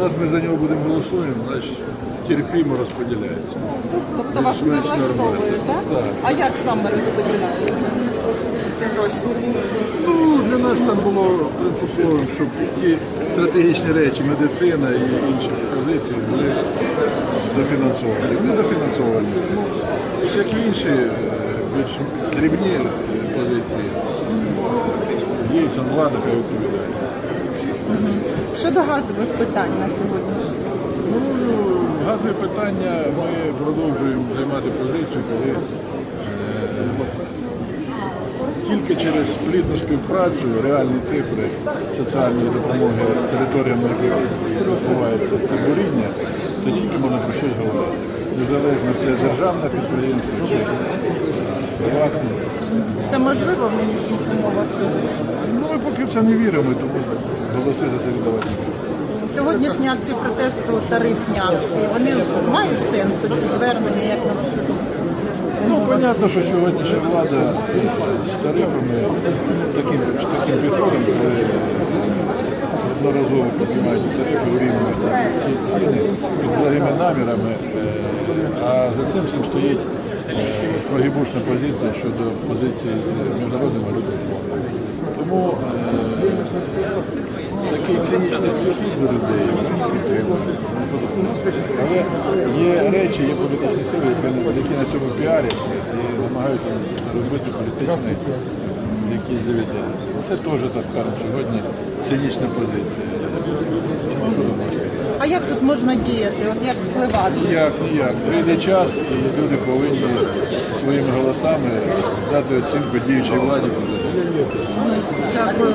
Раз ми за нього будемо голосуємо, значить терпімо розподіляється. Тобто вас не влаштовує, так? Так. А як саме ці гроші? Ну, для нас там було принципово, щоб ті стратегічні речі, медицина і інші позиції були дофінансовані. Не дофінансовані. Ну, всякі інші е, більш дрібні позиції. Є сон влада, хай відповідає. Щодо газових питань на сьогоднішній. Ну, газове питання ми продовжуємо займати позицію, коли е, тільки через плідну співпрацю, реальні цифри соціальної допомоги територіям, на яких відбувається це буріння, то тільки можна про щось говорити. Незалежно це державне підприємство чи приватне. Це можливо в нинішніх умовах цього? Ну, ми поки в це не віримо, тому голоси за це віддавати. Сьогоднішні акції протесту, тарифні акції, вони мають сенс ці звернення, як на вашу думку? Ну, понятно, що сьогоднішня влада з тарифами, з таким, з таким підходом, коли одноразово піднімаються тарифи, урівнюються ці ціни під благими намірами, е, а за цим всім стоїть е, прогібушна позиція щодо позиції з міжнародним валютним фондом. Тому е, такий цинічний підхід до людей підтримує. Але є речі, є політичні сили, які, на цьому піаряться і намагаються робити політичні якісь дивіденди. Це теж, так скажемо, сьогодні цинічна позиція. А як тут можна діяти? От як впливати? Ніяк, ніяк. Прийде час, і люди повинні своїми голосами дати оцінку діючій владі. Дякую.